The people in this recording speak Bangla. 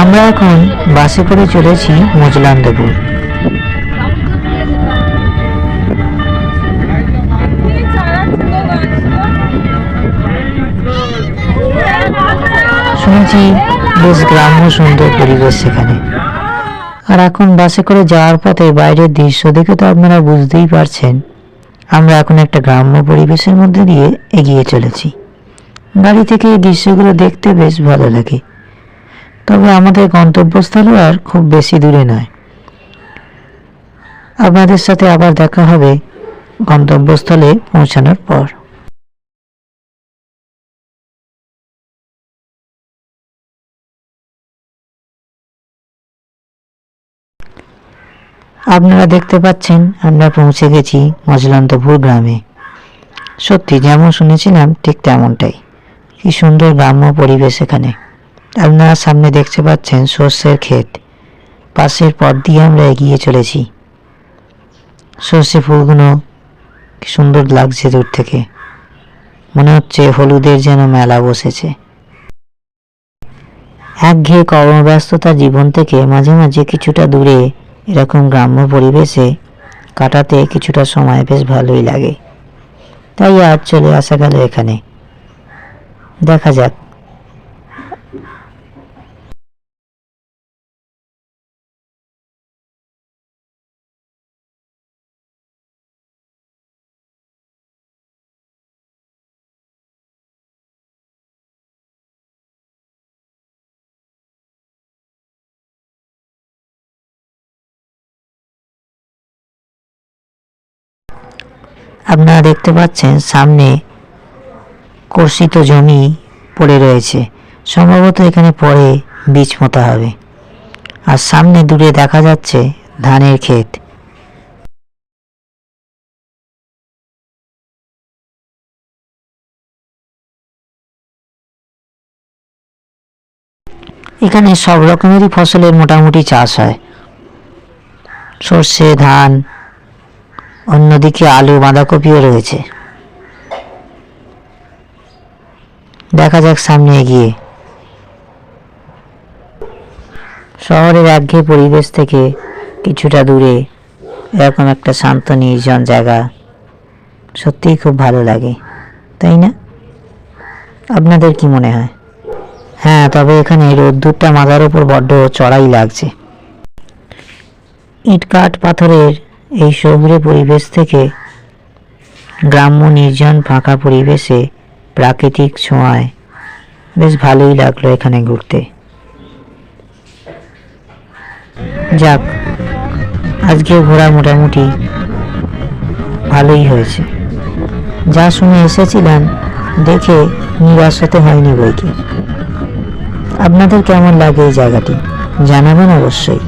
আমরা এখন বাসে করে চলেছি মজলান্দপুর শুনেছি বেশ গ্রাম্য সুন্দর পরিবেশ সেখানে। আর এখন বাসে করে যাওয়ার পথে বাইরের দৃশ্য দেখে তো আপনারা বুঝতেই পারছেন। আমরা এখন একটা গ্রাম্য পরিবেশের মধ্যে দিয়ে এগিয়ে চলেছি। গাড়ি থেকে এই দৃশ্যগুলো দেখতে বেশ ভালো লাগে। তবে আমাদের গন্তব্যস্থলও আর খুব বেশি দূরে নয়। আপনাদের সাথে আবার দেখা হবে গন্তব্যস্থলে পৌঁছানোর পর। আপনারা দেখতে পাচ্ছেন, আমরা পৌঁছে গেছি মজলান্তপুর গ্রামে। সত্যি, যেমন শুনেছিলাম, ঠিক তেমনটাই। কি সুন্দর গ্রাম্য পরিবেশ এখানে। আপনারা সামনে দেখতে পাচ্ছেন সর্ষের ক্ষেত। পাশের পথ দিয়ে আমরা এগিয়ে চলেছি। সর্ষে ফুলগুলো কি সুন্দর লাগছে দূর থেকে। মনে হচ্ছে হলুদের যেন মেলা বসেছে। একঘেয়ে কর্মব্যস্ততা জীবন থেকে মাঝে মাঝে কিছুটা দূরে এরকম গ্রাম্য পরিবেশে কাটাতে কিছুটা সময় বেশ ভালোই লাগে। তাই আজ চলে আসা গেল এখানে। দেখা যাক। আপনারা দেখতে পাচ্ছেন সামনে কর্ষিত জমি পড়ে রয়েছে। সম্ভবত এখানে পরে বীজ পোঁতা হবে। আর সামনে দূরে দেখা যাচ্ছে ধানের ক্ষেত। এখানে সব রকমেরই ফসলের মোটামুটি চাষ হয়। সর্ষে, ধান, অন্যদিকে আলু, বাঁধাকপিও রয়েছে। দেখা যাক সামনে এগিয়ে। শহরের একঘেয়ে পরিবেশ থেকে কিছুটা দূরে এরকম একটা শান্ত, নির্জন জায়গা। সত্যিই খুব ভালো লাগে, তাই না? আপনাদের কি মনে হয়? হ্যাঁ তবে এখানে রোদ্দুরটা মাথার ওপর বড্ড চড়াই লাগছে। ইট কাঠ পাথরের এই সবুরে পরিবেশ থেকে গ্রাম্য, নির্জন, ফাঁকা পরিবেশে প্রাকৃতিক ছোঁয়ায়। বেশ ভালোই লাগল এখানে ঘুরতে। যাক আজকে ঘোরা মোটামুটি ভালোই হয়েছে। যা শুনে এসেছিলাম, দেখে নিরাশ হতে হয়নি বইকে। আপনাদের কেমন লাগে এই জায়গাটি, জানাবেন অবশ্যই।